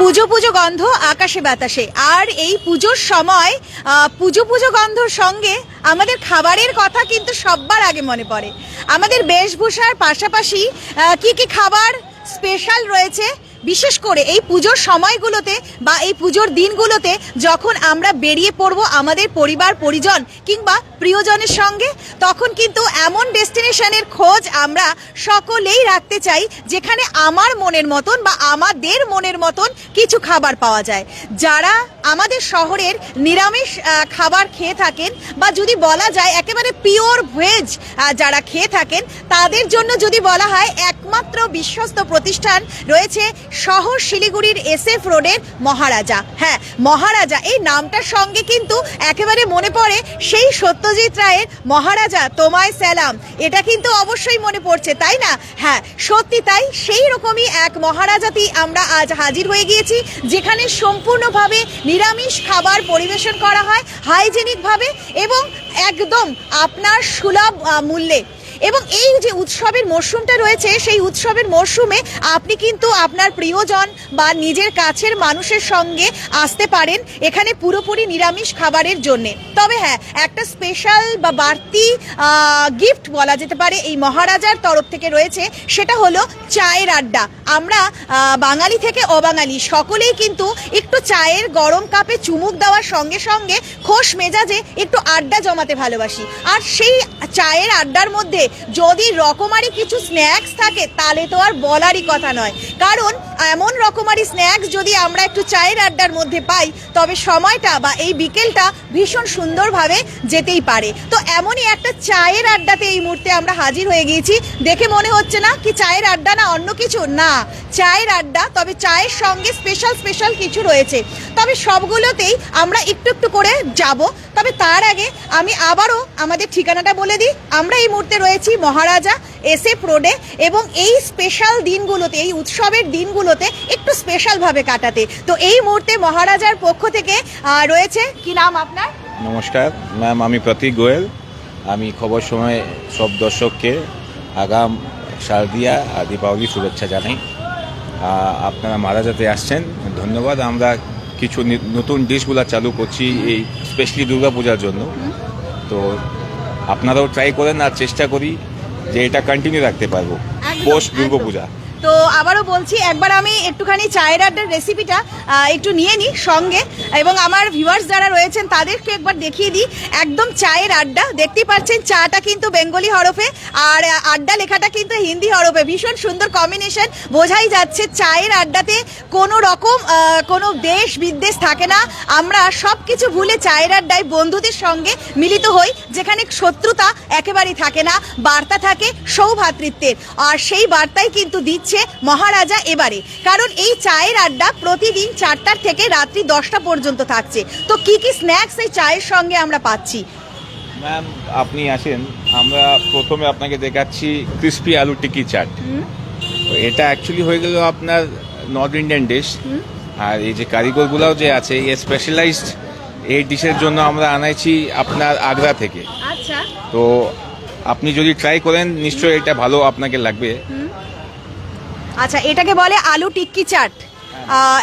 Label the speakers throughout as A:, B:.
A: পুজো পুজো গন্ধ আকাশে বাতাসে। আর এই পুজোর সময় পুজো পুজো গন্ধর সঙ্গে আমাদের খাবারের কথা কিন্তু সব্বার আগে মনে পড়ে। আমাদের বেশভূষার পাশাপাশি কি কি খাবার স্পেশাল রয়েছে বিশেষ করে এই পুজোর সময়গুলোতে বা এই পুজোর দিনগুলোতে যখন আমরা বেরিয়ে পড়ব আমাদের পরিবার, পরিজন কিংবা প্রিয়জনের সঙ্গে, তখন কিন্তু এমন ডেস্টিনেশনের খোঁজ আমরা সকলেই রাখতে চাই যেখানে আমার মনের মতন বা আমাদের মনের মতন কিছু খাবার পাওয়া যায়। যারা আমাদের শহরের নিরামিষ খাবার খেয়ে থাকেন বা যদি বলা যায় একেবারে পিওর ভেজ যারা খেয়ে থাকেন, তাদের জন্য যদি বলা হয় একমাত্র বিশ্বস্ত প্রতিষ্ঠান রয়েছে শহর শিলিগুড়ির এসএফ রোডের মহারাজা। হ্যাঁ মহারাজা, এই নামটার সঙ্গে কিন্তু একেবারে মনে পড়ে সেই সত্যজিৎ রায়ের, মহারাজা, তোমায় সালাম। এটা কিন্তু অবশ্যই মনে পড়ছে, তাই না? হ্যাঁ সত্যি তাই, সেই রকমই এক মহারাজাতেই আমরা আজ হাজির হয়ে গিয়েছি, যেখানে সম্পূর্ণভাবে নিরামিষ খাবার পরিবেশন করা হয়, হাইজেনিকভাবে, এবং একদম আপনার সুলভ মূল্যে। এবং এই যে উৎসবের মরশুমটা রয়েছে, সেই উৎসবের মরশুমে আপনি কিন্তু আপনার প্রিয়জন বা নিজের কাছের মানুষের সঙ্গে আসতে পারেন এখানে পুরোপুরি নিরামিষ খাবারের জন্যে। তবে হ্যাঁ একটা স্পেশাল বা বাড়তি গিফট বলা যেতে পারে এই মহারাজার তরফ থেকে রয়েছে, সেটা হলো চায়ের আড্ডা। আমরা বাঙালি থেকে অবাঙালি, সকলেই কিন্তু একটু চায়ের গরম কাপে চুমুক দেওয়ার সঙ্গে সঙ্গে খোশ মেজাজে একটু আড্ডা জমাতে ভালোবাসি। আর সেই চায়ের আড্ডার মধ্যে যদি রকমারি কিছু স্ন্যাক্স থাকে তাহলে তো আর বলারই কথা নয়। কারণ এমন রকমারি স্ন্যাক্স যদি আমরা একটু চায়ের আড্ডার মধ্যে পাই, তবে সময়টা বা এই বিকেলটা ভীষণ সুন্দরভাবে যেতেই পারে। তো এমনই একটা চায়ের আড্ডাতে এই মুহূর্তে আমরা হাজির হয়ে গিয়েছি। দেখে মনে হচ্ছে না কি চায়ের আড্ডা না অন্য কিছু? না, চায়ের আড্ডা, তবে চায়ের সঙ্গে স্পেশাল স্পেশাল কিছু রয়েছে। তবে সবগুলোতেই আমরা একটু একটু করে যাব। তবে তার আগে আমি আবারও আমাদের ঠিকানাটা বলে দিই। আমরা এই মুহূর্তে রয়েছি মহারাজা এসএফ রোডে এবং এই স্পেশাল দিনগুলোতে, এই উৎসবের দিনগুলোতে একটু স্পেশালভাবে কাটাতে। তো এই মুহূর্তে মহারাজার পক্ষ থেকে রয়েছে কি নাম আপনার?
B: নমস্কার ম্যাম আমি প্রতীক গোয়েল। আমি খবর সময় সব দর্শককে আগাম শারদিয়া আর দীপাবলি শুভেচ্ছা জানাই। আপনারা মারাজাতে আসছেন ধন্যবাদ। আমরা কিছু নতুন ডিশগুলো চালু করছি এই স্পেশালি দুর্গাপূজার জন্য। তো আপনারাও ট্রাই করেন আর চেষ্টা করি যে এটা কন্টিনিউ রাখতে পারব। পোস্ট। দুর্গাপূজা।
A: তো আবারও বলছি, একবার আমি একটুখানি চায়ের আড্ডার রেসিপিটা একটু নিয়ে নিই সঙ্গে। এবং আমার ভিউয়ার্স যারা রয়েছেন, তাদেরকে একবার দেখিয়ে দিই, একদম চায়ের আড্ডা। দেখতেই পাচ্ছেন, চাটা কিন্তু বেঙ্গলি হরফে, আর আড্ডা লেখাটা কিন্তু হিন্দি হরফে। ভীষণ সুন্দর কম্বিনেশন বোঝাই যাচ্ছে, চায়ের আড্ডাতে কোনো রকম কোনো দেশ বিদ্বেষ থাকে না। আমরা সব কিছু ভুলে চায়ের আড্ডায় বন্ধুদের সঙ্গে মিলিত হই, যেখানে শত্রুতা একেবারেই থাকে না, বার্তা থাকে সৌভাতৃত্বের। আর সেই বার্তাই কিন্তু দিচ্ছে মহারাজা এবারে। কারণ এই চায়ের আড্ডা প্রতিদিন চারটার থেকে রাত্রি দশটা পর্যন্ত থাকছে। তো কি কি স্ন্যাক্স এই চায়ের সঙ্গে আমরা পাচ্ছি?
B: ম্যাম আপনি আসেন। আমরা প্রথমে আপনাকে দেখাচ্ছি ক্রিস্পি আলু টিকি চাট। এটা অ্যাকচুয়ালি হয়ে গেল আপনার নর্থ ইন্ডিয়ান ডিশ আর এই যে কারিগরগুলাও যে আছে এই স্পেশালাইজড এই ডিশের জন্য আমরা আনাইছি আপনার আগ্রা থেকে।
A: আচ্ছা।
B: তো আপনি যদি ট্রাই করেন নিশ্চয়ই এটা ভালো আপনাকে লাগবে।
A: আচ্ছা এটাকে বলে আলু টিক্কি চাট।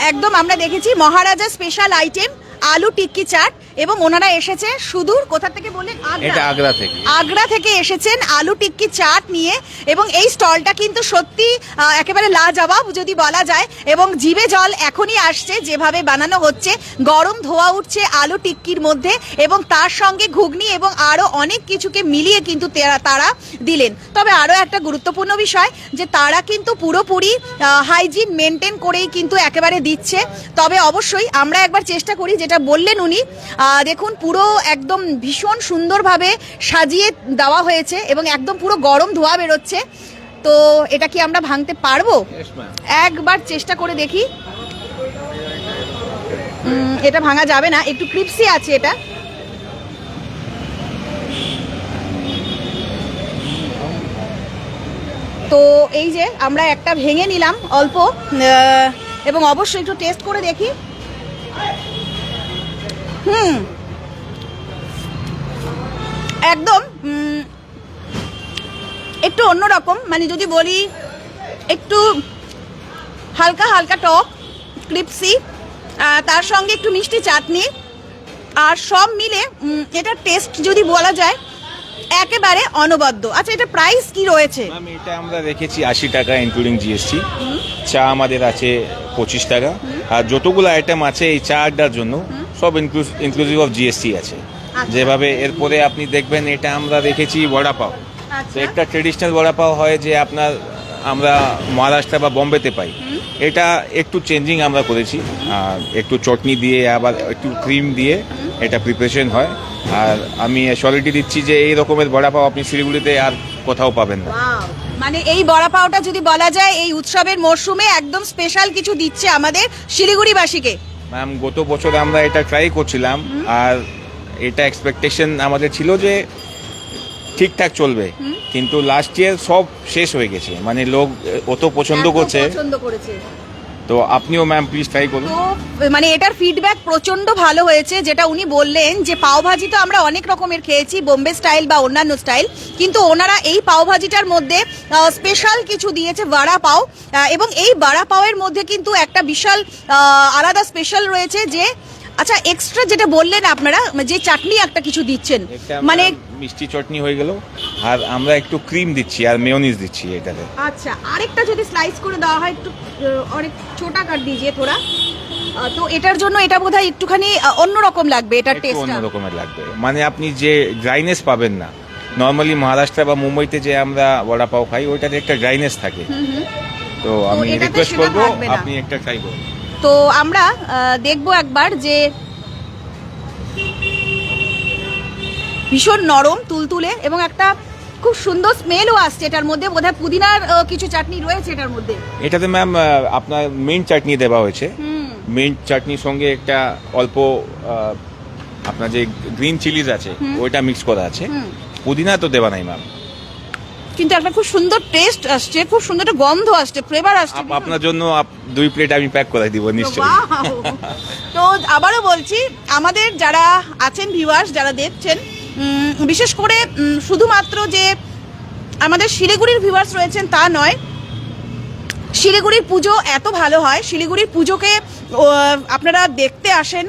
A: একদম আমরা দেখেছি মহারাজা স্পেশাল আইটেম আলু টিক্কি চাট। এবং ওনারা এসেছে সুদূর কোথা থেকে বললেন?
B: এটা আগ্রা থেকে।
A: আগ্রা থেকে এসেছেন আলু টিক্কি চাট নিয়ে এবং এই স্টলটা কিন্তু সত্যি একেবারে লাজবাব যদি বলা যায় এবং জিভে জল এখনই আসছে যেভাবে বানানো হচ্ছে গরম ধোয়া উঠছে আলু টিক্কির মধ্যে এবং তার সঙ্গে ঘুগনি এবং আরও অনেক কিছুকে মিলিয়ে কিন্তু তারা দিলেন। তবে আরও একটা গুরুত্বপূর্ণ বিষয় যে তারা কিন্তু পুরোপুরি হাইজিন মেনটেন করেই কিন্তু একেবারে দিচ্ছে। তবে অবশ্যই আমরা একবার চেষ্টা করি যেটা বললেন উনি দেখুন পুরো একদম ভীষণ সুন্দরভাবে সাজিয়ে দেওয়া হয়েছে এবং একদম পুরো গরম ধোয়া বেরোচ্ছে। তো এটা কি আমরা ভাঙতে পারব? একবার চেষ্টা করে দেখি। এটা ভাঙা যাবে না একটু ক্রিপসি আছে এটা। তো এই যে আমরা একটা ভেঙে নিলাম অল্প এবং অবশ্যই একটু টেস্ট করে দেখি। হুম। একদম একটু অন্যরকম মানে যদি বলি একটু হালকা হালকা টক ক্রিপসি তার সঙ্গে একটু মিষ্টি চাটনি আর সব মিলে এটার টেস্ট যদি বলা যায় একেবারে অনবদ্য। আচ্ছা এটা প্রাইস কি রয়েছে?
B: এটা আমরা রেখেছি আশি টাকা ইনক্লুডিং জিএসটি চা আমাদের আছে পঁচিশ টাকা। আর যতগুলো আইটেম আছে এই চা আড্ডার জন্য সব ইনক্লুসিভ অফ জিএসটি আছে।
A: আচ্ছা।
B: যেভাবে এরপরে আপনি দেখবেন এটা আমরা রেখেছি বড়া পাও তো
A: আচ্ছা।
B: একটা ট্রেডিশনাল বড়া পাও হয় যে আপনার আমরা মহারাষ্ট্র বা বম্বেতে পাই। এটা একটু চেঞ্জিং আমরা করেছি। আর একটু চটনি দিয়ে আবার একটু ক্রিম দিয়ে এটা প্রিপারেশন হয়। আর আমি সলিটি দিচ্ছি যে এই রকমের বড়া পাও আপনি শিলিগুড়িতে আর কোথাও পাবেন না।
A: মানে এই বড়া পাওটা যদি বলা যায় এই উৎসবের মরশুমে একদম স্পেশাল কিছু দিচ্ছে আমাদের শিলিগুড়িবাসীকে।
B: ম্যাম গত বছর আমরা এটা ট্রাই করছিলাম আর এটা এক্সপেকটেশন আমাদের ছিল যে ঠিকঠাক চলবে। কিন্তু লাস্ট ইয়ার সব শেষ হয়ে গেছে। মানে লোক অত পছন্দ করছে।
A: পছন্দ করেছে।
B: তো আপনিও ম্যাম প্লিজ ট্রাই করুন।
A: মানে এটার ফিডব্যাক প্রচণ্ড ভালো হয়েছে যেটা উনি বললেন যে পাওভাজি তো আমরা অনেক রকমের খেয়েছি বোম্বে স্টাইল বা অন্যান্য স্টাইল কিন্তু ওনারা এই পাওভাজিটার মধ্যে স্পেশাল কিছু দিয়েছে বড়া পাও এবং এই বড়া পাওয়ের মধ্যে কিন্তু একটা বিশাল আলাদা স্পেশাল রয়েছে যে আচ্ছা এক্সট্রা যেটা বললেন আপনারা যে চাটনি একটা কিছু দিচ্ছেন। মানে
B: মানে মিষ্টি চটনি হয়ে গেল। আর আমরা একটু ক্রিম দিচ্ছি আর মেয়োনিজ দিচ্ছি এটাতে।
A: আচ্ছা আরেকটা যদি স্লাইস করে দেওয়া হয় একটু অনেক ছোটা কাট দিজিয়ে থোড়া তো এটার জন্য এটা বোধহয় একটুখানি অন্যরকম লাগবে এটার টেস্ট
B: অন্য রকমের লাগবে। মানে আপনি যে ড্রাইনেস পাবেন না নর্মালি মহারাষ্ট্র বা মুম্বাইতে যে আমরা বড়া পাও খাই ওইটাতে একটা ড্রাইনেস থাকে। তো আমি রিকোয়েস্ট
A: সেটা
B: করব। আপনি একটা ট্রাই করুন।
A: তো আমরা দেখব একবার যে ভীষণ নরম তুলতুলে এবং একটা খুব সুন্দর স্মেলও আসছে এটার মধ্যে। বোধহয় পুদিনার কিছু চাটনি রয়েছে এটার মধ্যে।
B: এটাতে ম্যাম আপনার মিন্ট চাটনি দেওয়া হয়েছে। মিন্ট চাটনির সঙ্গে একটা অল্প আপনার যে গ্রিন চিলিজ আছে ওইটা মিক্স করা আছে। পুদিনা তো দেওয়া নাই ম্যাম
A: কিন্তু একটা খুব সুন্দর টেস্ট আসছে খুব সুন্দর একটা গন্ধ আসছে ফ্লেভার আসছে
B: আপনার জন্য দুই প্লেট আমি প্যাক করে দিব নিশ্চয়ই!
A: তো আবারও বলছি আমাদের যারা আছেন ভিউয়ার্স যারা দেখছেন বিশেষ করে শুধুমাত্র যে আমাদের শিলিগুড়ির ভিউয়ার্স রয়েছেন তা নয়, শিলিগুড়ির পুজো এত ভালো হয়। শিলিগুড়ির পুজোকে আপনারা দেখতে আসেন।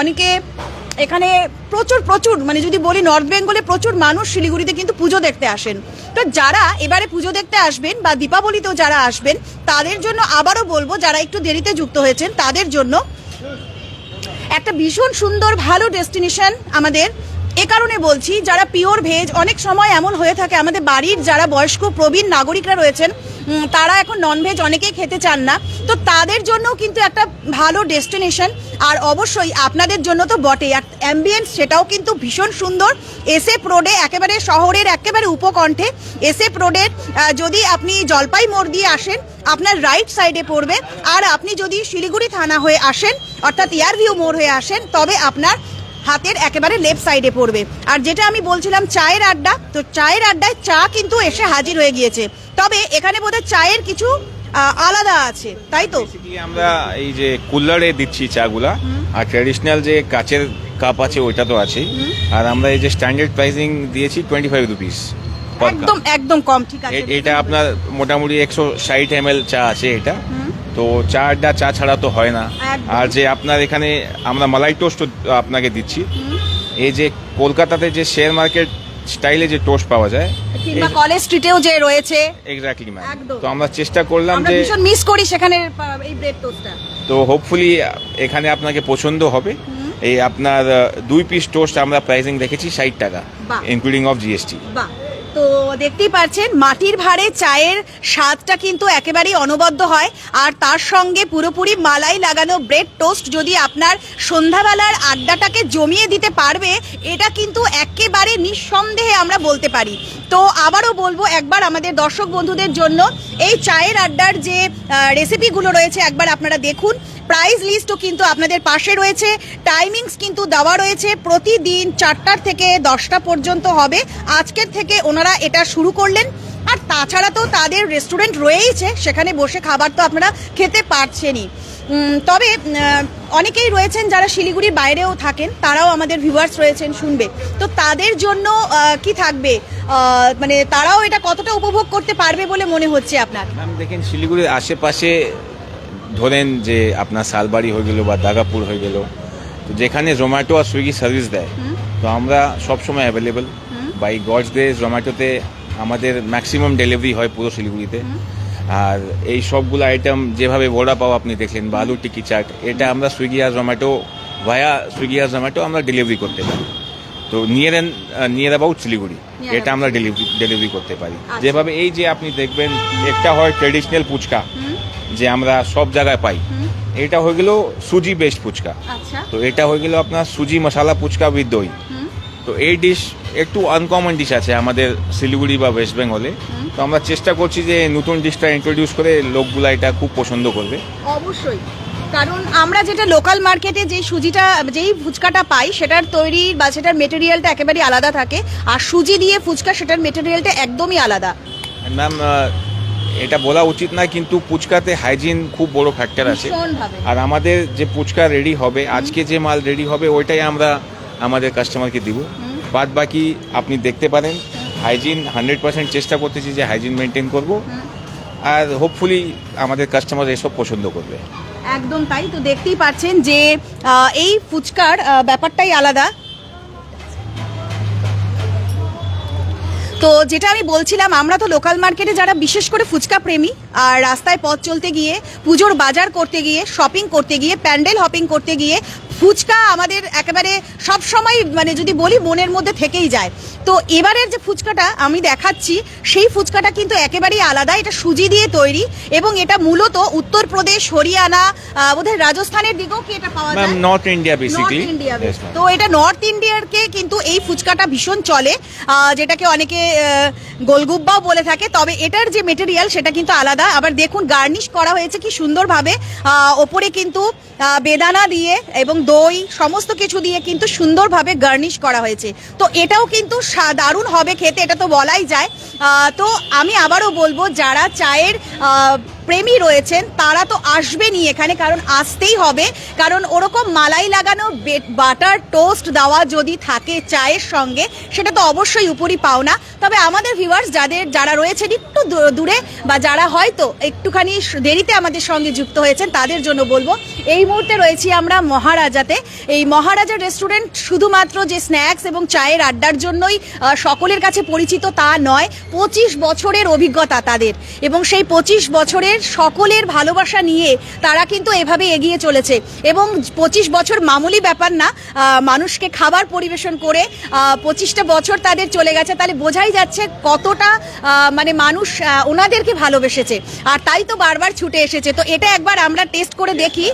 A: অনেকে এখানে প্রচুর প্রচুর মানে যদি বলি নর্থ বেঙ্গলে প্রচুর মানুষ শিলিগুড়িতে কিন্তু পুজো দেখতে আসেন। তো যারা এবারে পুজো দেখতে আসবেন বা দীপাবলিতেও যারা আসবেন, তাদের জন্য আবারও বলব, যারা একটু দেরিতে যুক্ত হয়েছেন, তাদের জন্য একটা ভীষণ সুন্দর, ভালো ডেস্টিনেশন আমাদের এ কারণে বলছি, যারা পিওর ভেজ, অনেক সময় এমন হয়ে থাকে, আমাদের বাড়ির যারা বয়স্ক প্রবীণ নাগরিকরা রয়েছেন তারা এখন ননভেজ অনেকেই খেতে চান না। তো তাদের জন্য কিন্তু একটা ভালো ডেস্টিনেশন আর অবশ্যই আপনাদের জন্য তো বটেই। আর অ্যাম্বিয়েন্স সেটাও কিন্তু ভীষণ সুন্দর। এসএফ রোডে একেবারে শহরের একেবারে উপকণ্ঠে এসএফ রোডের যদি আপনি জলপাই মোড় দিয়ে আসেন, আপনার রাইট সাইডে পড়বে। আর আপনি যদি শিলিগুড়ি থানা হয়ে আসেন, অর্থাৎ ইয়ারভিউ মোড় হয়ে আসেন, তবে আপনার হাতের একেবারে লেফট সাইডে পড়বে। আর যেটা আমি বলছিলাম চায়ের আড্ডা তো চায়ের আড্ডায় চা কিন্তু এসে হাজির হয়ে গিয়েছে। তবে এখানে বোধহয় চায়ের কিছু আলাদা আছে তাই তো?
B: আমরা এই যে কুলারে দিচ্ছি চাগুলা আর ট্র্যাডিশনাল যে কাচের কাপ আছে ওইটা তো আছেই। আর আমরা এই যে স্ট্যান্ডার্ড প্রাইসিং দিয়েছি টোয়েন্টি ফাইভ রুপিস
A: একদম একদম কম ঠিক আছে।
B: এটা আপনার মোটামুটি একশো ষাট এম চা আছে এটা। তো চা আড্ডা চা ছাড়া তো হয় না। আর যে আপনার এখানে আমরা মালাই টোস্ট আপনাকে দিচ্ছি। এই যে কলকাতাতে যে শেয়ার মার্কেট স্টাইলে যে টোস্ট পাওয়া যায়
A: কিংবা কলেজ স্ট্রিটেও যে রয়েছে।
B: এক্স্যাক্টলি ম্যাম তো আমরা চেষ্টা করলাম যে
A: ভীষণ মিস করি সেখানে এই ব্রেড টোস্টটা
B: তো হোপফুলি এখানে আপনাকে পছন্দ হবে। এই আপনার দুই পিস টোস্ট আমরা প্রাইসিং রেখেছি ষাট টাকা ইনক্লুডিং অফ জিএসটি
A: বাহ। তো দেখতেই পাচ্ছেন মাটির ভাড়ে চায়ের স্বাদটা কিন্তু একেবারেই অনবদ্য হয়। আর তার সঙ্গে পুরোপুরি মালাই লাগানো ব্রেড টোস্ট যদি আপনার সন্ধ্যাবেলার আড্ডাটাকে জমিয়ে দিতে পারবে, এটা কিন্তু একেবারে নিঃসন্দেহে আমরা বলতে পারি। তো আবারও বলব একবার আমাদের দর্শক বন্ধুদের জন্য, এই চায়ের আড্ডার যে রেসিপিগুলো রয়েছে, একবার আপনারা দেখুন। প্রাইস লিস্টও কিন্তু আপনাদের পাশে রয়েছে। টাইমিংস কিন্তু দেওয়া রয়েছে। প্রতিদিন চারটার থেকে দশটা পর্যন্ত হবে। আজকের থেকে ওনারা এটা শুরু করলেন। আর তাছাড়া তো তাদের রেস্টুরেন্ট রয়েইছে। সেখানে বসে খাবার তো আপনারা খেতে পারছেনই। তবে অনেকেই রয়েছেন যারা শিলিগুড়ির বাইরেও থাকেন। তারাও আমাদের ভিউয়ার্স রয়েছেন শুনবে। তো তাদের জন্য কি থাকবে? মানে তারাও এটা কতটা উপভোগ করতে পারবে বলে মনে হচ্ছে আপনার?
B: দেখেন, শিলিগুড়ির আশেপাশে ধরেন যে আপনার শালবাড়ি হয়ে গেল বা দাগাপুর হয়ে গেল তো যেখানে জোম্যাটো আর সুইগি সার্ভিস দেয় তো আমরা সবসময় অ্যাভেলেবেল বাই গডস ডে জোম্যাটোতে আমাদের ম্যাক্সিমাম ডেলিভারি হয় পুরো শিলিগুড়িতে। আর এই সবগুলো আইটেম যেভাবে বড়া পাও আপনি দেখলেন বা আলু টিকি চাট এটা আমরা সুইগি আর জোম্যাটো ভায়া সুইগি আর জোম্যাটো আমরা ডেলিভারি করতে পারি। তো near and near about Siliguri এটা আমরা ডেলিভারি ডেলিভারি করতে পারি।
A: আচ্ছা।
B: যেভাবে এই যে আপনি দেখবেন একটা হয় ট্রেডিশনাল ফুচকা। যে আমরা সব জায়গায় পাই। এটা হয়ে গেল সুজি বেস্ট ফুচকা।
A: আচ্ছা।
B: তো এটা হয়ে গেল আপনার সুজি মশলা ফুচকা উইথ দই। তো এই ডিশ একটু আনকমন ডিশ আছে আমাদের শিলিগুড়ি বা ওয়েস্ট বেঙ্গলে তো আমরা চেষ্টা করছি যে নতুন ডিশটা ইন্ট্রোডিউস করে লোকগুলা এটা খুব পছন্দ করবে।
A: অবশ্যই। কারণ আমরা যেটা লোকাল মার্কেটে যেই সুজিটা যেই ফুচকাটা পাই সেটার তৈরি বা সেটার মেটেরিয়ালটা একেবারেই আলাদা থাকে। আর সুজি দিয়ে ফুচকা সেটার মেটেরিয়ালটা একদমই আলাদা।
B: ম্যাম এটা বলা উচিত না কিন্তু ফুচকাতে হাইজিন খুব বড় ফ্যাক্টর আছে। আর আমাদের যে ফুচকা রেডি হবে আজকে যে মাল রেডি হবে ওইটাই আমরা আমাদের কাস্টমারকে দিব। বাদ বাকি আপনি দেখতে পারেন হাইজিন হান্ড্রেড পার্সেন্ট চেষ্টা করতেছি যে হাইজিন মেনটেন করব। আর হোপফুলি আমাদের কাস্টমার এসব পছন্দ করবে।
A: একদম তাই তো দেখতেই পাচ্ছেন যে এই ফুচকার ব্যাপারটাই আলাদা। তো যেটা আমি বলছিলাম, আমরা তো লোকাল মার্কেটে যারা বিশেষ করে ফুচকা প্রেমী, আর রাস্তায় পথ চলতে গিয়ে, পুজোর বাজার করতে গিয়ে শপিং করতে গিয়ে প্যান্ডেল হপিং করতে গিয়ে ফুচকা আমাদের একেবারে সব সময় মানে যদি বলি মনের মধ্যে থেকেই যায়। তো এবারের যে ফুচকাটা আমি দেখাচ্ছি সেই ফুচকাটা কিন্তু একেবারেই আলাদা। এটা সুজি দিয়ে তৈরি এবং এটা মূলত উত্তরপ্রদেশ হরিয়ানা বোধহয় রাজস্থানের দিকেও কি এটা পাওয়া যায়?
B: নর্থ ইন্ডিয়া
A: ইন্ডিয়া তো এটা নর্থ ইন্ডিয়ারকে কিন্তু এই ফুচকাটা ভীষণ চলে। যেটাকে অনেকে গোলগুব্বাও বলে থাকে, তবে এটার যে মেটেরিয়াল সেটা কিন্তু আলাদা। আবার দেখুন গার্নিশ করা হয়েছে কি সুন্দরভাবে। ওপরে কিন্তু বেদানা দিয়ে এবং দই, সমস্ত কিছু দিয়ে কিন্তু সুন্দরভাবে গার্নিশ করা হয়েছে। তো এটাও কিন্তু দারুণ হবে খেতে, এটা তো বলাই যায়। তো আমি আবারও বলব, যারা চায়ের প্রেমী রয়েছেন, তারা তো আসবেনই এখানে, কারণ আসতেই হবে। কারণ ওরকম মালাই লাগানো বাটার টোস্ট দেওয়া যদি থাকে চায়ের সঙ্গে, সেটা তো অবশ্যই উপরই পাওনা। তবে আমাদের ভিউয়ার্স যাদের, যারা রয়েছেন একটু দূরে, বা যারা হয়তো একটুখানি দেরিতে আমাদের সঙ্গে যুক্ত হয়েছেন, তাদের জন্য বলব, এই মুহূর্তে রয়েছি আমরা মহারাজাতে। এই মহারাজা রেস্টুরেন্ট শুধুমাত্র যে স্ন্যাক্স এবং চায়ের আড্ডার জন্যই সকলের কাছে পরিচিত তা নয়, পঁচিশ বছরের অভিজ্ঞতা তাদের। এবং সেই পঁচিশ বছরের সকলের ভালোবাসা নিয়ে তারা কিন্তু এভাবে এগিয়ে চলেছে। এবং পঁচিশ বছর মামুলি ব্যাপার না মানুষকে খাবার পরিবেশন করে পঁচিশটা বছর তাদের চলে গেছে। তাহলে বোঝাই যাচ্ছে কতটা মানে মানুষ ওনাদেরকে ভালোবেসেছে। আর তাই তো বারবার ছুটে এসেছে। তো এটা একবার আমরা টেস্ট করে দেখি।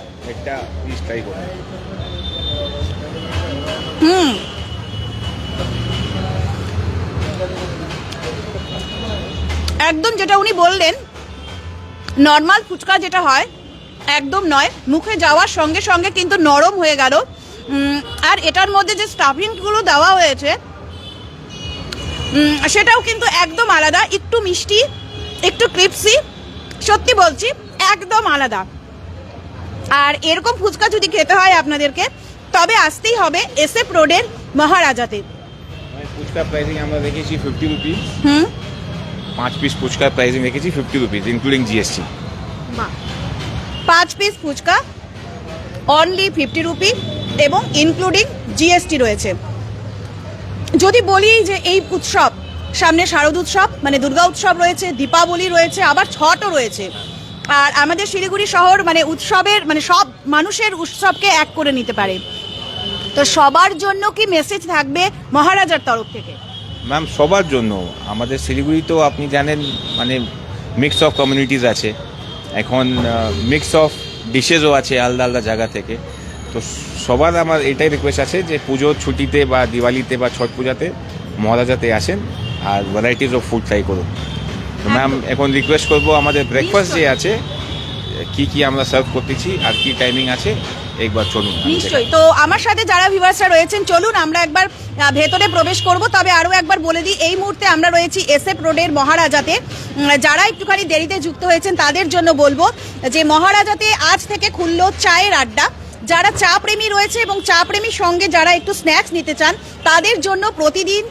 A: হুম। একদম যেটা উনি বললেন নর্মাল ফুচকা যেটা হয় একদম নয়। মুখে যাওয়ার সঙ্গে সঙ্গে কিন্তু নরম হয়ে গেল। আর এটার মধ্যে যে স্টাফিংগুলো দেওয়া হয়েছে সেটাও কিন্তু একদম আলাদা। একটু মিষ্টি একটু ক্রিপসি সত্যি বলছি একদম আলাদা। আর এরকম ফুচকা যদি খেতে হয় আপনাদেরকে তবে আসতেই হবে এসএফ রোডের মহারাজাতে।
B: ফুচকা প্রাইসিং আমরা রেখেছি ফিফটি রুপিস
A: হুম।
B: পাঁচ পিস ফুচকার প্রাইসিং রেখেছি ফিফটি রুপিস ইনক্লুডিং জিএসটি
A: পাঁচ piece phuchka only fifty rupee এবং ইনক্লুডিং জিএসটি রয়েছে। যদি বলি যে এই উৎসব, সামনে শারদ উৎসব মানে দুর্গা উৎসব রয়েছে, দীপাবলি রয়েছে, আবার ছটও রয়েছে। আর আমাদের শিলিগুড়ি শহর মানে উৎসবের মানে সব মানুষের উৎসবকে এক করে নিতে পারে। তো সবার জন্য কি মেসেজ থাকবে মহারাজার তরফ থেকে?
B: ম্যাম সবার জন্য। আমাদের শিলিগুড়ি তো আপনি জানেন মানে মিক্স অফ কমিউনিটিস আছে। এখন মিক্স অফ ডিশেসও আছে আলাদা আলাদা জায়গা থেকে। তো সবার আমার এটাই রিকোয়েস্ট আছে যে পুজোর ছুটিতে বা দিওয়ালিতে বা ছট পূজাতে মহারাজাতে আসেন আর ভ্যারাইটিস অফ ফুড ট্রাই করুন। তো ম্যাম এখন রিকোয়েস্ট করব আমাদের ব্রেকফাস্ট যে আছে কি কি আমরা সার্ভ করতেছি আর কি টাইমিং আছে একবার চলুন
A: নিশ্চয়ই। তো আমার সাথে যারা ভিউয়ার্সরা রয়েছেন, চলুন আমরা একবার ভেতরে প্রবেশ করব। তবে আরও একবার বলে দিই, এই মুহূর্তে আমরা রয়েছি এসএফ রোডের মহারাজাতে। যারা একটুখানি দেরিতে যুক্ত হয়েছেন, তাদের জন্য বলব যে মহারাজাতে আজ থেকে খুললো চায়ের আড্ডা। যারা চা প্রেমী রয়েছে এবং চা প্রেমীর সঙ্গে যারা একটু স্ন্যাক্স নিতে চান, তাদের জন্য প্রতিদিন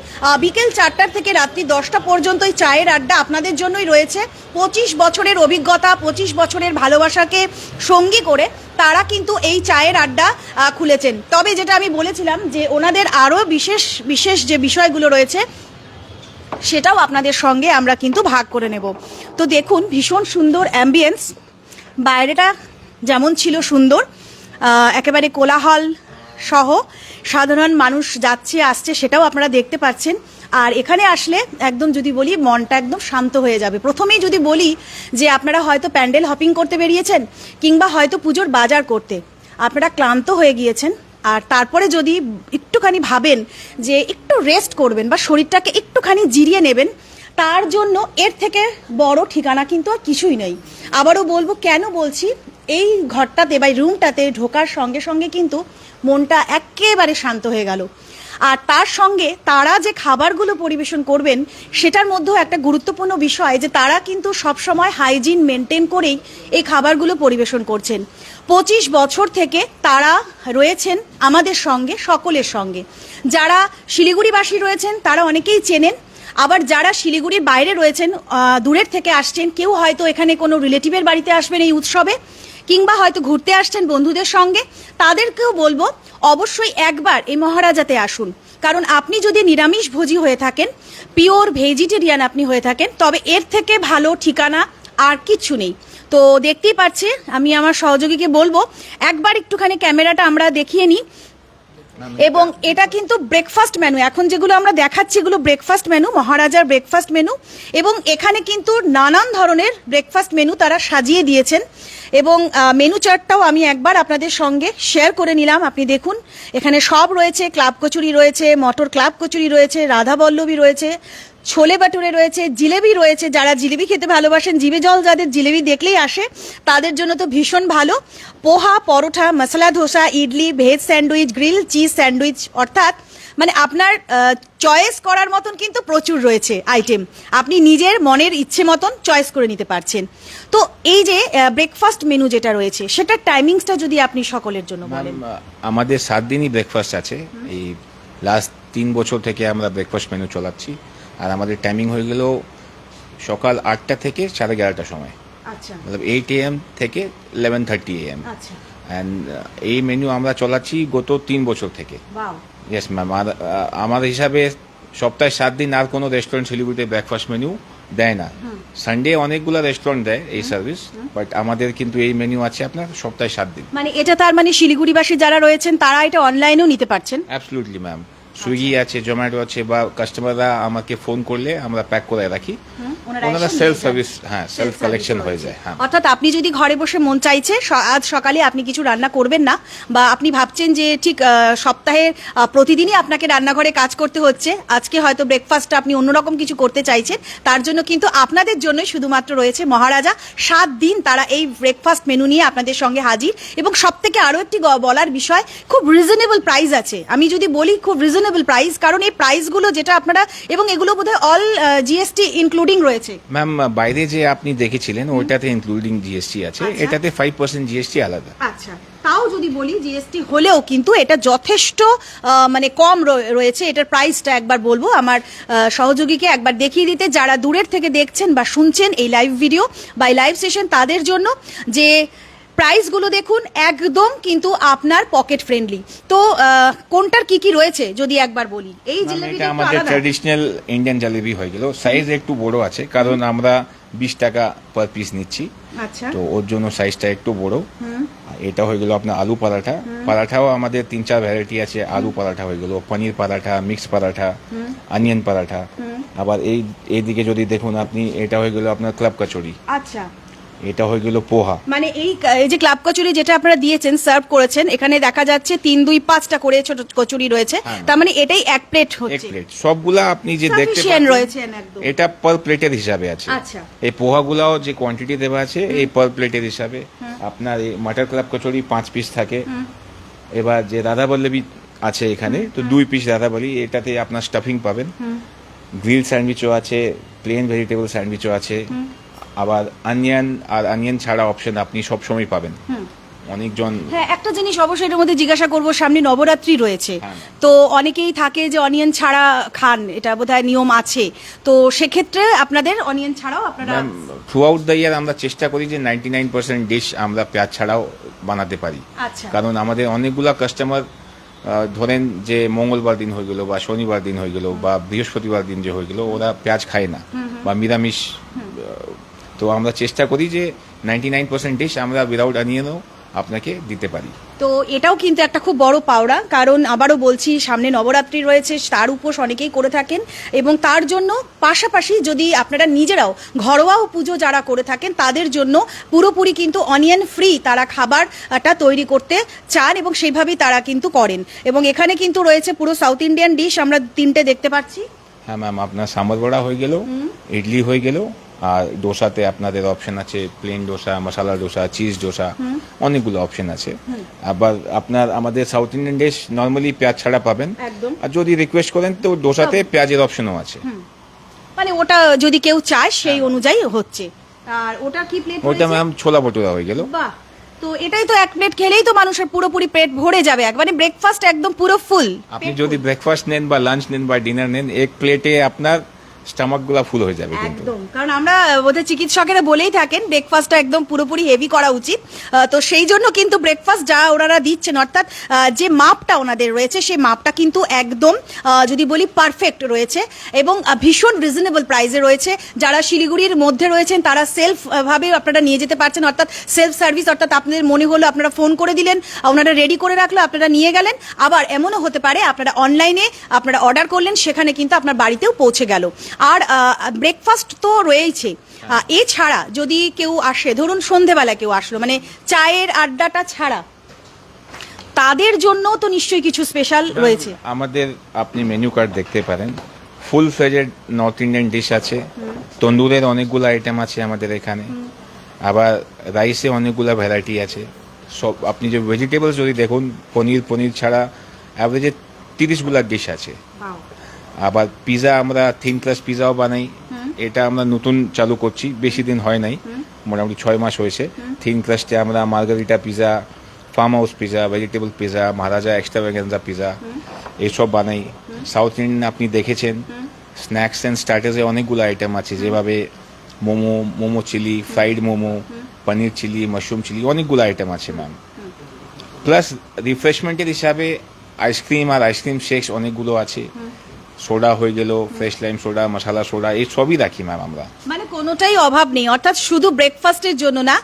A: বিকেল চারটার থেকে রাত্রি দশটা পর্যন্ত এই চায়ের আড্ডা আপনাদের জন্যই রয়েছে। পঁচিশ বছরের অভিজ্ঞতা, পঁচিশ বছরের ভালোবাসাকে সঙ্গী করে তারা কিন্তু এই চায়ের আড্ডা খুলেছেন। তবে যেটা আমি বলেছিলাম যে ওনাদের আরও বিশেষ বিশেষ যে বিষয়গুলো রয়েছে, সেটাও আপনাদের সঙ্গে আমরা কিন্তু ভাগ করে নেব। তো দেখুন, ভীষণ সুন্দর অ্যাম্বিয়েন্স বাইরেটা যেমন ছিল সুন্দর একেবারে কোলাহল সহ সাধারণ মানুষ যাচ্ছে, আসছে, সেটাও আপনারা দেখতে পাচ্ছেন। আর এখানে আসলে একদম যদি বলি, মনটা একদম শান্ত হয়ে যাবে। প্রথমেই যদি বলি যে আপনারা হয়তো প্যান্ডেল হপিং করতে বেরিয়েছেন, কিংবা হয়তো পুজোর বাজার করতে। আপনারা ক্লান্ত হয়ে গিয়েছেন। আর তারপরে যদি একটুখানি ভাবেন যে একটু রেস্ট করবেন বা শরীরটাকে একটুখানি জিরিয়ে নেবেন, তার জন্য এর থেকে বড় ঠিকানা কিন্তু আর কিছুই নেই। আবারও বলব, কেন বলছি? এই ঘরটাতে বা রুমটাতে ঢোকার সঙ্গে সঙ্গে কিন্তু মনটা একেবারে শান্ত হয়ে গেল। আর তার সঙ্গে তারা যে খাবারগুলো পরিবেশন করবেন, সেটার মধ্যেও একটা গুরুত্বপূর্ণ বিষয় যে তারা কিন্তু সবসময় হাইজিন মেনটেন করেই এই খাবারগুলো পরিবেশন করছেন। পঁচিশ বছর থেকে তারা রয়েছেন আমাদের সঙ্গে, সকলের সঙ্গে। যারা শিলিগুড়িবাসী রয়েছেন, তারা অনেকেই চেনেন। আবার যারা শিলিগুড়ির বাইরে রয়েছেন দূরের থেকে আসছেন, কেউ হয়তো এখানে কোনো রিলেটিভের বাড়িতে আসবেন এই উৎসবে। কিংবা হয়তো ঘুরতে আসছেন বন্ধুদের সঙ্গে, তাদেরকেও বলব, অবশ্যই একবার এই মহারাজাতে আসুন। কারণ আপনি যদি নিরামিষ ভোজি হয়ে থাকেন, পিওর ভেজিটেরিয়ান আপনি হয়ে থাকেন, তবে এর থেকে ভালো ঠিকানা আর কিচ্ছু নেই। তো দেখতেই পাচ্ছে আমি আমার সহযোগীকে বলব, একবার একটুখানি ক্যামেরাটা আমরা দেখিয়ে নিই। এবং এটা কিন্তু ব্রেকফাস্ট মেনু এখন যেগুলো আমরা দেখাচ্ছি এগুলো ব্রেকফাস্ট মেনু মহারাজার ব্রেকফাস্ট মেনু এবং এখানে কিন্তু নানান ধরনের ব্রেকফাস্ট মেনু তারা সাজিয়ে দিয়েছেন। এবং মেনু চার্টটাও আমি একবার আপনাদের সঙ্গে শেয়ার করে নিলাম। আপনি দেখুন, এখানে সব রয়েছে। ক্লাব কচুরি রয়েছে, মটর ক্লাব কচুরি রয়েছে, রাধা বল্লভী রয়েছে ছোলে বাটুরে রয়েছে জিলেবি রয়েছে। যারা জিলেবি খেতে ভালোবাসেন জিভে জল যাদের জিলেবি দেখলেই আসে তাদের জন্য তো ভীষণ ভালো। Poha paratha masala dosa idli veg sandwich grill cheese sandwich অর্থাৎ মানে আপনার চয়েস করার মতন কিন্তু প্রচুর রয়েছে আইটেম। আপনি নিজের মনের ইচ্ছে মতন চয়েস করে নিতে পারছেন। তো এই যে ব্রেকফাস্ট মেনু যেটা রয়েছে সেটার টাইমিংসটা যদি আপনি সকলের জন্য বলেন।
B: আমাদের সাত দিনই ব্রেকফাস্ট আছে। এই লাস্ট তিন বছর থেকে আমরা ব্রেকফাস্ট মেনু চালাচ্ছি। আর আমাদের টাইমিং হয়ে গেল সকাল আটটা থেকে সাড়ে এগারোটার সময়।
A: আচ্ছা।
B: মতলব এইট এম থেকে ইলেভেন থার্টি এম অ্যান্ড এই মেনু আমরা চলাচ্ছি গত তিন বছর থেকে। ইয়েস ম্যাম আর আমার হিসাবে সপ্তাহে সাত দিন আর কোনো রেস্টুরেন্ট শিলিগুড়িতে ব্রেকফাস্ট মেনু দেয় না। সানডে অনেকগুলো রেস্টুরেন্ট দেয় এই সার্ভিস বাট আমাদের কিন্তু এই মেনু আছে আপনার সপ্তাহে সাত দিন।
A: মানে এটা তার মানে শিলিগুড়িবাসী যারা রয়েছেন তারা এটা অনলাইনেও নিতে পারছেন?
B: অ্যাবসলুটলি ম্যাম সুইগি আছে জোম্যাটো আছে বা কাস্টমাররা আমাকে ফোন করলে আমরা প্যাক করে রাখি।
A: ওনারা
B: সেলফ সার্ভিস হ্যাঁ সেলফ কালেকশন হয়ে যায় হ্যাঁ।
A: অর্থাৎ আপনি যদি ঘরে বসে মন চাইছে আজ সকালে আপনি কিছু রান্না করবেন না বা আপনি ভাবছেন যে ঠিক সপ্তাহে প্রতিদিনই আপনাকে রান্নাঘরে কাজ করতে হচ্ছে আজকে হয়তো ব্রেকফাস্টটা আপনি অন্যরকম কিছু করতে চাইছেন তার জন্য কিন্তু আপনাদের জন্যই শুধুমাত্র রয়েছে মহারাজা সাত দিন তারা এই ব্রেকফাস্ট মেনু নিয়ে আপনাদের সঙ্গে হাজির। এবং সব থেকে আরও একটি বলার বিষয় খুব রিজনেবল প্রাইস আছে। আমি যদি বলি খুব রিজনেবল প্রাইস কারণ এই প্রাইসগুলো যেটা আপনারা এবং এগুলো বোধহয় অল জিএসটি ইনক্লুডিং রয়েছে।
B: ম্যাম বাইরে যে আপনি দেখেছিলেন ওইটাতে ইনক্লুডিং জিএসটি আছে।
A: আচ্ছা।
B: এটাতে ফাইভ পার্সেন্ট জিএসটি আলাদা।
A: আচ্ছা। তাও যদি বলি জিএসটি হলেও কিন্তু এটা যথেষ্ট মানে কম রয়ে- রয়েছে। এটার প্রাইসটা একবার বলব। আমার সহযোগীকে একবার দেখিয়ে দিতে যারা দূরের থেকে দেখছেন বা শুনছেন এই লাইভ ভিডিও বা এই লাইভ সেশন তাদের জন্য যে প্রাইসগুলো দেখুন একদম কিন্তু আপনার পকেট ফ্রেন্ডলি তো কোনটার কি কি রয়েছে যদি একবার বলি? এই জিলেবিটা
B: আমাদের। ট্র্যাডিশনাল ইন্ডিয়ান জালেবি হয়ে গেল। সাইজ একটু বড় আছে কারণ আমরা বিশ টাকা পার পিস নিচ্ছি।
A: আচ্ছা।
B: তো ওর জন্য সাইজটা একটু বড়। এটা হয়ে গেল আপনার আলু পরাঠা। পরাঠাও আমাদের তিন চার ভ্যারাইটি আছে আলু পরাঠা হয়ে গেল পনির পরাঠা মিক্স পরাঠা অনিয়ন পরাঠা। আবার এই এইদিকে যদি দেখুন আপনি এটা হয়ে গেল আপনার ক্লাব কচুরি।
A: আচ্ছা।
B: এটা হয়ে গেল পোহা।
A: মানে এই এই যে ক্লাব কচুরি যেটা আপনারা দিয়েছেন সার্ভ করেছেন এখানে দেখা যাচ্ছে তিন দুই পাঁচটা করে ছোট কচুরি রয়েছে।
B: হ্যাঁ।
A: তার মানে এটাই এক প্লেট
B: এক
A: হচ্ছে
B: প্লেট। সবগুলা আপনি যে দেখতে
A: Sufficient
B: পাচ্ছেন,
A: রয়েছেন একদম।
B: এটা পার প্লেটের হিসাবে আছে।
A: আচ্ছা।
B: এই পোহাগুলাও যে কোয়ান্টিটি দেওয়া আছে এই পার প্লেটের হিসাবে। আপনার এই মাটার ক্লাব কচুরি পাঁচ পিস থাকে। এবার যে রাধা বল্লভী আছে এখানে তো দুই পিস রাধা বলি এটাতে আপনার স্টাফিং পাবেন। গ্রিল স্যান্ডউইচও আছে প্লেন ভেজিটেবল স্যান্ডউইচও আছে। আবার অনিয়ন আর অনিয়ন ছাড়া অপশন আপনি সবসময় পাবেন। অনেকজন
A: হ্যাঁ একটা জিনিস অবশ্যই এর মধ্যে জিজ্ঞাসা করব সামনে নবরাত্রি রয়েছে।
B: হ্যাঁ।
A: তো অনেকেই থাকে যে অনিয়ন ছাড়া খান এটা বোধহয় নিয়ম আছে। তো সেক্ষেত্রে আপনাদের অনিয়ন ছাড়াও আপনারা
B: থ্রু আউট দ্য ইয়ার আমরা চেষ্টা করি যে নাইনটি নাইন পার্সেন্ট ডিশ আমরা পেঁয়াজ ছাড়াও বানাতে পারি।
A: আচ্ছা।
B: কারণ আমাদের অনেকগুলা কাস্টমার ধরেন যে মঙ্গলবার দিন হয়ে গেল বা শনিবার দিন হয়ে গেল বা বৃহস্পতিবার দিন যে হয়ে গেল ওরা পেঁয়াজ খায় না বা নিরামিষ তো আমরা চেষ্টা করি যে নাইনটি নাইন পার্সেন্ট ডিশ আমরা উইদাউট অনিয়নও আপনাকে দিতে পারি।
A: তো এটাও কিন্তু একটা খুব বড় পাওড়া কারণ আবারও বলছি সামনে নবরাত্রি রয়েছে তার উপোস অনেকেই করে থাকেন এবং তার জন্য পাশাপাশি যদি আপনারা নিজেরাও ঘরোয়াও পুজো যারা করে থাকেন তাদের জন্য পুরোপুরি কিন্তু অনিয়ন ফ্রি তারা খাবারটা তৈরি করতে চান এবং সেইভাবেই তারা কিন্তু করেন। এবং এখানে কিন্তু রয়েছে পুরো সাউথ ইন্ডিয়ান ডিশ আমরা তিনটে দেখতে পাচ্ছি।
B: হ্যাঁ ম্যাম আপনার সাম্বার বড়া হয়ে গেল ইডলি হয়ে গেল আর ডোসাতে আপনাদের অপশন আছে প্লেন ডোসা মশালা ডোসা চিজ ডোসা অনেকগুলো অপশন আছে। আবার আপনার আমাদের সাউথ ইন্ডিয়ান ডিশ নর্মালি পেঁয়াজ ছাড়া পাবেন। আর যদি রিকোয়েস্ট করেন তো ডোসাতে পেঁয়াজের অপশনও আছে।
A: মানে ওটা যদি কেউ চায় সেই অনুযায়ী হচ্ছে। আর ওটা কি প্লেট
B: ওটা ম্যাম ছোলা ভটুরা হয়ে গেল।
A: বাহ! তো এটাই তো এক প্লেট খেলেই তো মানুষের পুরোপুরি পেট ভরে যাবে। একবারে ব্রেকফাস্ট একদম পুরো ফুল
B: আপনি যদি ব্রেকফাস্ট নেন বা লাঞ্চ নেন বা ডিনার নেন এক প্লেটে আপনার স্টামাকগুলা ফুল হয়ে যাবে কিন্তু।
A: একদম। কারণ আমরা বোধহয় চিকিৎসকেরা বলেই থাকেন ব্রেকফাস্টটা একদম পুরোপুরি হেভি করা উচিত। তো সেই জন্য কিন্তু ব্রেকফাস্ট যা ওনারা দিচ্ছেন, অর্থাৎ যে মাপটা ওনাদের রয়েছে, সেই মাপটা কিন্তু একদম যদি বলি পারফেক্ট রয়েছে এবং ভীষণ রিজনেবল প্রাইসে রয়েছে। যারা শিলিগুড়ির মধ্যে রয়েছেন, তারা সেলফ ভাবে আপনারা নিয়ে যেতে পারছেন, অর্থাৎ সেলফ সার্ভিস অর্থাৎ আপনাদের মনে হলো আপনারা ফোন করে দিলেন ওনারা রেডি করে রাখল, আপনারা নিয়ে গেলেন। আবার এমনও হতে পারে, আপনারা অনলাইনে আপনারা অর্ডার করলেন, সেখানে কিন্তু আপনার বাড়িতেও পৌঁছে গেল। আর ব্রেকফাস্ট তো রয়েইছে। এছাড়া যদি কেউ আসে ধরুন সন্ধেবেলা কেউ আসলো মানে চায়ের আড্ডাটা ছাড়া তাদের জন্য তো নিশ্চয়ই কিছু স্পেশাল রয়েছে।
B: আমাদের আপনি মেনু কার্ড দেখতে পারেন। Full fledged north Indian dish আছে। তন্দুরের অনেকগুলো আইটেম আছে আমাদের এখানে। আবার রাইসে অনেকগুলো ভ্যারাইটি আছে। সব আপনি যে ভেজিটেবলস যদি দেখুন পনির পনির ছাড়া অ্যাভারেজে তিরিশগুলা ডিশ আছে। আবার পিজা আমরা থিন ক্লাস পিজাও বানাই। এটা আমরা নতুন চালু করছি বেশি দিন হয় নাই। মোটামুটি ছয় মাস হয়েছে। থিন ক্লাসটে আমরা margherita pizza farmhouse pizza vegetable pizza Maharaja extravaganza pizza এইসব বানাই। সাউথ ইন্ডিয়ান আপনি দেখেছেন। স্ন্যাক্স অ্যান্ড স্টার্টার্সে অনেকগুলো আইটেম আছে। যেভাবে momo momo chilli fried momo paneer chilli mushroom chilli অনেকগুলো আইটেম আছে ম্যাম প্লাস রিফ্রেশমেন্টের হিসাবে আইসক্রিম আর আইসক্রিম শেক্স অনেকগুলো আছে। সোডা হয়ে গেল fresh lime soda masala soda এই সবই রাখি ম্যাম আমরা।
A: মানে কোনোটাই অভাব নেই। অর্থাৎ শুধু ব্রেকফাস্টের জন্য না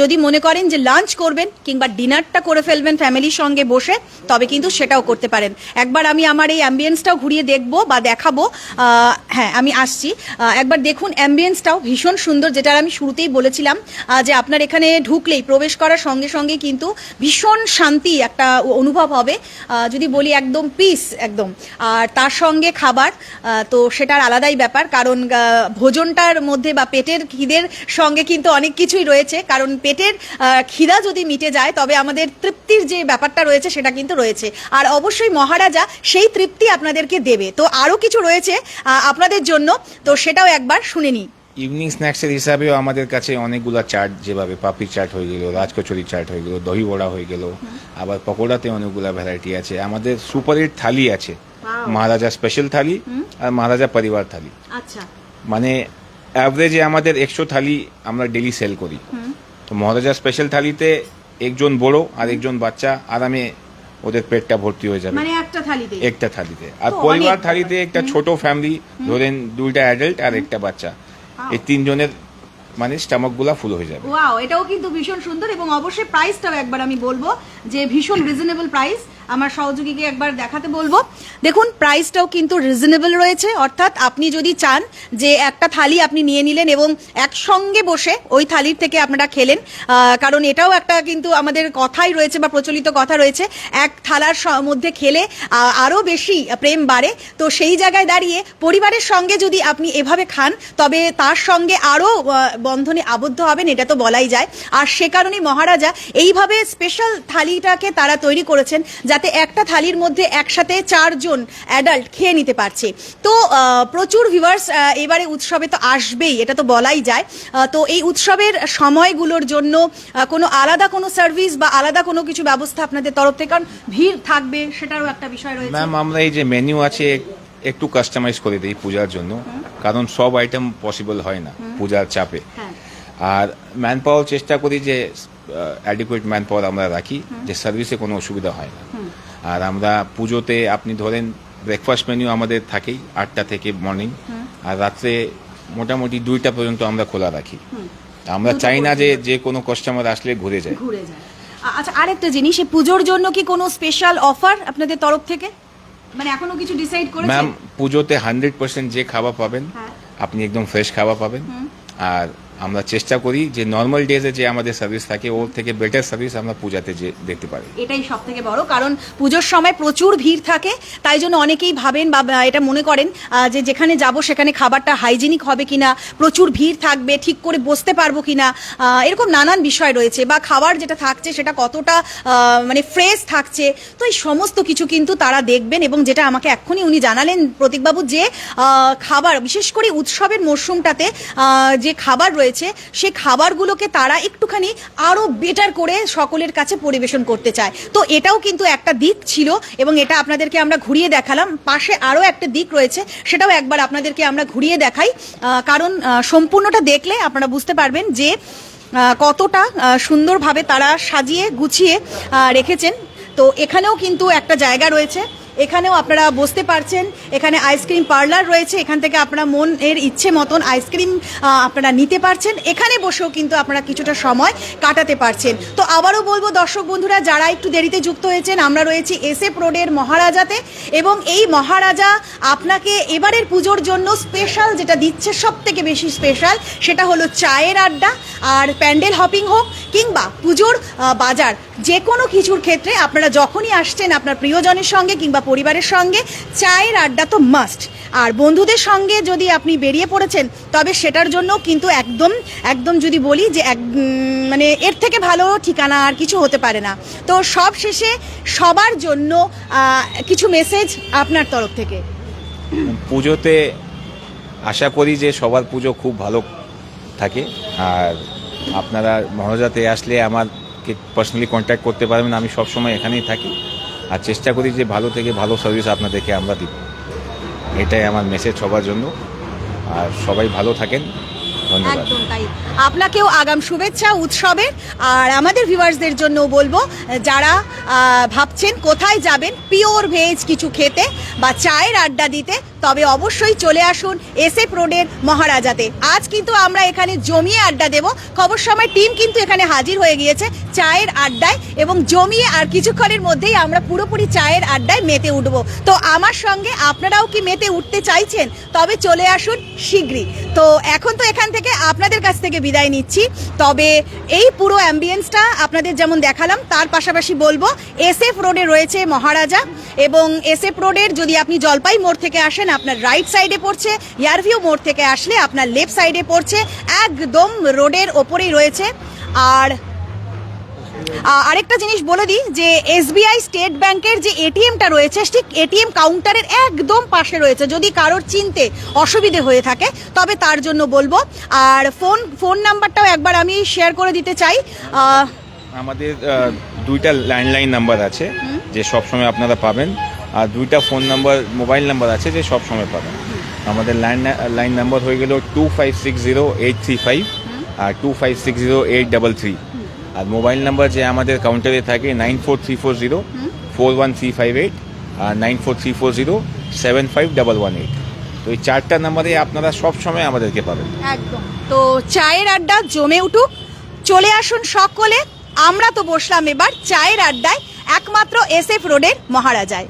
A: যদি মনে করেন যে লাঞ্চ করবেন কিংবা ডিনারটা করে ফেলবেন ফ্যামিলির সঙ্গে বসে, তবে কিন্তু সেটাও করতে পারেন। একবার আমি আমার এই অ্যাম্বিয়েন্সটাও ঘুরিয়ে দেখব বা দেখাবো। হ্যাঁ আমি আসছি। একবার দেখুন অ্যাম্বিয়েন্সটাও ভীষণ সুন্দর, যেটা আমি শুরুতেই বলেছিলাম যে আপনার এখানে ঢুকলেই, প্রবেশ করার সঙ্গে সঙ্গে কিন্তু ভীষণ শান্তি একটা অনুভব হবে। যদি বলি একদম পিস একদম। আর তার সঙ্গে খাবার তো সেটার আলাদাই ব্যাপার, কারণ ভোজনটার মধ্যে বা পেটের খিদের সঙ্গে কিন্তু অনেক কিছুই রয়েছে। কারণ পেটের খিদা যদি মিটে যায় তবে আমাদের তৃপ্তির যে ব্যাপারটা রয়েছে সেটা কিন্তু রয়েছে। আর অবশ্যই মহারাজা সেই তৃপ্তি আপনাদেরকে দেবে। তো আরও কিছু রয়েছে আপনাদের জন্য। তো সেটাও একবার শুনে নিই।
B: ইভিনিং স্ন্যাক্সের হিসাবেও আমাদের কাছে অনেকগুলো চাট যেভাবে পাপড়ি চাট হয়ে গেল রাজকচুরি চাট হয়ে গেল দহি বড়া হয়ে গেল আবার পকোড়াতে অনেকগুলো ভ্যারাইটি আছে। আমাদের সুপারের থালি আছে। মহারাজা স্পেশাল থালি আর মহারাজা পরিবার থালি।
A: আচ্ছা।
B: মানে অ্যাভারেজে আমাদের একশো থালি আমরা ডেলি সেল করি। তো মহারাজা স্পেশাল থালিতে একজন বড় আর একজন বাচ্চা আরামে ওদের পেটটা ভর্তি হয়ে যাবে।
A: মানে একটা থালিতে?
B: একটা থালিতে। আর পরিবার থালিতে একটা ছোট ফ্যামিলি ধরেন দুইটা অ্যাডাল্ট আর একটা বাচ্চা। এই তিনজনের মানে স্টামাকগুলা ফুল হয়ে যাবে।
A: ওয়াও এটাও কিন্তু ভীষণ সুন্দর এবং অবশ্যই প্রাইসটাও একবার আমি বলব যে ভীষণ রিজনেবল প্রাইস আমার সহযোগীকে একবার দেখাতে বলব। দেখুন প্রাইসটাও কিন্তু রিজনেবল রয়েছে। অর্থাৎ আপনি যদি চান যে একটা থালি আপনি নিয়ে নিলেন এবং একসঙ্গে বসে ওই থালির থেকে আপনারা খেলেন কারণ এটাও একটা কিন্তু আমাদের কথাই রয়েছে বা প্রচলিত কথা রয়েছে এক থালার মধ্যে খেলে আহ, আরও বেশি প্রেম বাড়ে। তো সেই জায়গায় দাঁড়িয়ে পরিবারের সঙ্গে যদি আপনি এভাবে খান তবে তার সঙ্গে আরও আহ, বন্ধনে আবদ্ধ হবেন এটা তো বলাই যায়। আর সে কারণেই মহারাজা এইভাবে স্পেশাল থালিটাকে তারা তৈরি করেছেন যাতে যাতে একটা থালির মধ্যে একসাথে চারজন অ্যাডাল্ট খেয়ে নিতে পারছে। তো প্রচুর ভিউয়ার্স এবারে উৎসবে তো আসবেই এটা তো বলাই যায়। তো এই উৎসবের সময়গুলোর জন্য কোনো আলাদা কোনো সার্ভিস বা আলাদা কোনো কিছু ব্যবস্থা আপনাদের তরফ থেকে? কারণ ভিড় থাকবে সেটারও একটা বিষয় রয়েছে।
B: ম্যাম আমরা এই যে মেনু আছে একটু কাস্টমাইজ করে দিই পূজার জন্য। কারণ সব আইটেম পসিবল হয় না পূজার চাপে।
A: হ্যাঁ।
B: আর ম্যান পাওয়ার চেষ্টা করি যে অ্যাডিকুয়েট ম্যান পাওয়ার আমরা রাখি যে সার্ভিসে কোনো অসুবিধা হয় না। আর আমরা পুজোতে আপনি ধরেন ব্রেকফাস্ট মেনু আমাদের থাকেই আটটা থেকে মর্নিং আর রাত্রে মোটামুটি দুইটা পর্যন্ত আমরা খোলা রাখি। আমরা চাই না যে যে কোনো কাস্টমার আসলে ঘুরে যায়।
A: আচ্ছা আরেকটা জিনিস এই পুজোর জন্য কি কোনো স্পেশাল অফার আপনাদের তরফ থেকে? মানে এখনও কিছু ডিসাইড করেছেন?
B: ম্যাম পুজোতে হান্ড্রেড পার্সেন্ট যে খাবার পাবেন
A: হ্যাঁ।
B: আপনি একদম ফ্রেশ খাবার পাবেন। আর আমরা চেষ্টা করি যে নর্মাল ডেজে যে আমাদের সার্ভিস থাকে, ওর থেকে বেটার সার্ভিস আমরা পূজাতে যে দেখতে পারি।
A: এটাই সব থেকে বড়, কারণ পুজোর সময় প্রচুর ভিড় থাকে, তাই জন্য অনেকেই ভাবেন বা এটা মনে করেন যে যেখানে যাব সেখানে খাবারটা হাইজিনিক হবে কিনা, প্রচুর ভিড় থাকবে, ঠিক করে বসতে পারব কিনা এরকম নানান বিষয় রয়েছে, বা খাবার যেটা থাকছে সেটা কতটা মানে ফ্রেশ থাকছে, তো এই সমস্ত কিছু কিন্তু তারা দেখবেন এবং যেটা আমাকে এক্ষুনি উনি জানালেন, প্রতীকবাবু যে খাবার, বিশেষ করে উৎসবের মরশুমটাতে যে খাবার রয়েছে সে খাবারগুলোকে তারা একটুখানি আরও বেটার করে সকলের কাছে পরিবেশন করতে চায়। তো এটাও কিন্তু একটা দিক ছিল এবং এটা আপনাদেরকে আমরা ঘুরিয়ে দেখালাম। পাশে আরও একটা দিক রয়েছে, সেটাও একবার আপনাদেরকে আমরা ঘুরিয়ে দেখাই। কারণ সম্পূর্ণটা দেখলে আপনারা বুঝতে পারবেন যে কতটা সুন্দরভাবে তারা সাজিয়ে গুছিয়ে রেখেছেন। তো এখানেও কিন্তু একটা জায়গা রয়েছে। এখানেও আপনারা বসতে পারছেন। এখানে আইসক্রিম পার্লার রয়েছে। এখান থেকে আপনারা মন এর ইচ্ছে মতন আইসক্রিম আপনারা নিতে পারছেন। এখানে বসেও কিন্তু আপনারা কিছুটা সময় কাটাতে পারছেন। তো আবারও বলব, দর্শক বন্ধুরা, যারা একটু দেরিতে যুক্ত হয়েছেন, আমরা রয়েছি এসএফ রোডের মহারাজাতে। এবং এই মহারাজা আপনাকে এবারের পুজোর জন্য স্পেশাল যেটা দিচ্ছে সব থেকে বেশি স্পেশাল সেটা হলো চায়ের আড্ডা আর প্যান্ডেল হপিং হোক কিংবা পুজোর বাজার। যে কোনো কিছুর ক্ষেত্রে আপনারা যখনই আসছেন আপনার প্রিয়জনের সঙ্গে কিংবা পরিবারের সঙ্গে, চায়ের আড্ডা তো মাস্ট আর বন্ধুদের সঙ্গে যদি আপনি বেরিয়ে পড়েছেন, তবে সেটার জন্য কিন্তু একদম একদম যদি বলি যে এক মানে এর থেকে ভালো ঠিকানা আর কিছু হতে পারে না। তো সব শেষে সবার জন্য কিছু মেসেজ আপনার তরফ থেকে।
B: পুজোতে আশা করি যে সবার পুজো খুব ভালো থাকে। আর আপনারা মহারাজাতে আসলে আমাকে পার্সোনালি কন্ট্যাক্ট করতে পারবেন, আমি সবসময় এখানেই থাকি। আর চেষ্টা করি যে ভালো থেকে ভালো সার্ভিস আপনাদেরকে আমরা দিব। এটাই আমার মেসেজ সবার জন্য। আর সবাই ভালো থাকেন।
A: একদম তাই। আপনাকেও আগাম শুভেচ্ছা, উৎসবে। আর আমাদের ভিউয়ার্সদের জন্য বলব, যারা ভাবছেন কোথায় যাবেন পিওর ভেজ কিছু খেতে বা চায়ের আড্ডা দিতে তবে অবশ্যই চলে আসুন এসএফ রোডের মহারাজাতে। আজ কিন্তু আমরা এখানে জমিয়ে আড্ডা দেব। খবর সময় টিম কিন্তু এখানে হাজির হয়ে গিয়েছে চায়ের আড্ডায় এবং জমিয়ে আর কিছুক্ষণের মধ্যেই আমরা পুরোপুরি চায়ের আড্ডায় মেতে উঠবো। তো আমার সঙ্গে আপনারাও কি মেতে উঠতে চাইছেন? তবে চলে আসুন শীঘ্রই। তো এখন তো এখান থেকে আপনাদের কাছ থেকে বিদায় নিচ্ছি। তবে এই পুরো অ্যাম্বিয়েন্সটা আপনাদের যেমন দেখালাম, তার পাশাপাশি বলব এসএফ রোডে রয়েছে মহারাজা এবং এসএফ রোডের যদি আপনি জলপাই মোড় থেকে আসেন আপনার রাইট সাইডে পড়ছে ইয়ারভিউ মোড় থেকে আসলে আপনার লেফট সাইডে পড়ছে একদম রোডের ওপরেই রয়েছে। আর আরেকটা জিনিস বলে দিই যে এসবিআই স্টেট ব্যাংকের যে এটিএমটা রয়েছে ঠিক এটিএম কাউন্টারের একদম পাশে রয়েছে। যদি কারোর চিনতে অসুবিধে হয়ে থাকে তবে তার জন্য বলব। আর ফোন ফোন নাম্বারটাও একবার আমি শেয়ার করে দিতে চাই।
B: আমাদের দুইটা ল্যান্ডলাইন নাম্বার আছে যে সব সময় আপনারা পাবেন। আর দুইটা ফোন নাম্বার মোবাইল নাম্বার আছে যে সব সময় পাবেন। আমাদের ল্যান্ড লাইন নাম্বার হয়ে গেল two five six zero eight three five আর two five six zero eight double three আর মোবাইল নাম্বার যে আমাদের কাউন্টারে থাকে nine four three four zero four one three five eight আর nine four three four zero seven five double one eight তো এই চারটা নাম্বারে আপনারা সব সময় আমাদেরকে পাবেন।
A: একদম। তো চায়ের আড্ডা জমে উঠুক। চলে আসুন সকলে। আমরা তো বসলাম এবার চায়ের আড্ডায়, একমাত্র এস এসএফ রোডের মহারাজায়।